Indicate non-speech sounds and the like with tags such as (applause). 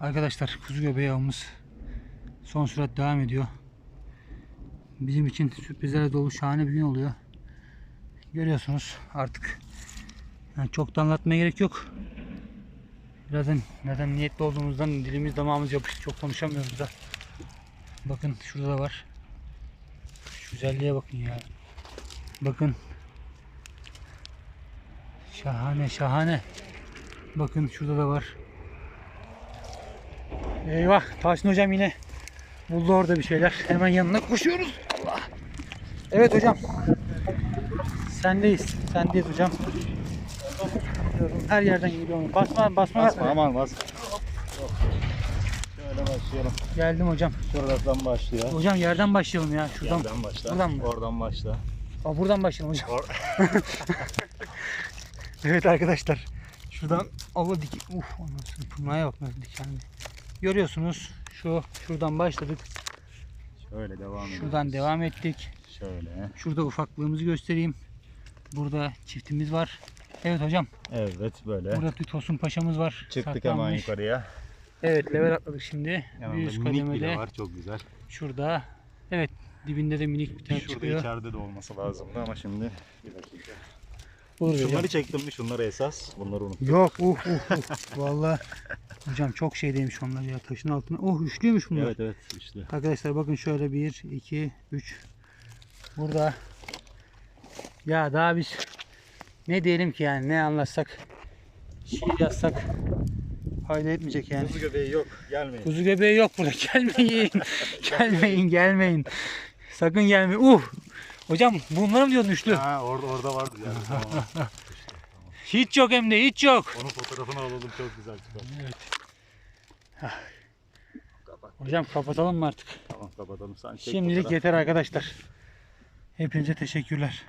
Arkadaşlar kuzu göbeği avımız son sürat devam ediyor. Bizim için sürprizlerle dolu şahane bir gün oluyor. Görüyorsunuz artık yani çok da anlatmaya gerek yok. Birazdan neden niyetli olduğumuzdan dilimiz damağımız yapıştı. Çok konuşamıyoruz da. Bakın şurada da var. Şu güzelliğe bakın ya. Bakın. Şahane şahane. Bakın şurada da var. Eyvah Tahsin hocam yine buldu orada bir şeyler. Hemen yanına koşuyoruz. Allah. Evet hocam. Sendeyiz. Sendeyiz hocam. Her yerden geliyor. Basma basma. Basma aman bas. Şöyle başlayalım. Geldim hocam. Şuradan başlıyor. Hocam yerden başlayalım ya. Şuradan. Yerden başla. Buradan mı? Oradan başla. Aa, buradan başlayalım hocam. Or- (laughs) Evet arkadaşlar. Şuradan ava dik. Uf anasını pırnaya bak nasıl dikenli. Görüyorsunuz. Şu şuradan başladık. Şöyle devam edelim. Şuradan devam ettik. Şöyle. Şurada ufaklığımızı göstereyim. Burada çiftimiz var. Evet hocam. Evet böyle. Burada bir Tosun Paşa'mız var. Çıktık hemen saklanmış. yukarıya. Evet level atladık şimdi. bir üst minik bile var. Çok güzel. Şurada. Evet dibinde de minik bir tane Şurada çıkıyor. içeride de olması lazımdı ama şimdi bir dakika. Olur hocam. Şunları çektim mi? Şunları esas. Bunları unut. Yok uh uh uh. Vallahi (laughs) hocam çok şeydeymiş onlar ya taşın altına. Oh üçlüymüş bunlar. Evet evet işte. Arkadaşlar bakın şöyle 1, 2, 3. Burada. Ya daha biz ne diyelim ki yani ne anlatsak şiir yazsak fayda etmeyecek yani. Kuzu göbeği yok. Gelmeyin. Kuzu göbeği yok burada. (laughs) Gelmeyin. gelmeyin gelmeyin. Sakın gelmeyin. Uh. Hocam bunları mı diyordun üçlü? Ha orada orada vardı yani. Tamam. (laughs) Hiç yok hem de hiç yok. Onun fotoğrafını alalım çok güzel çıkar. Kapat. Hocam kapatalım mı artık? Tamam kapatalım. Sen çek Şimdilik fotoğraf. yeter arkadaşlar. Hepinize teşekkürler.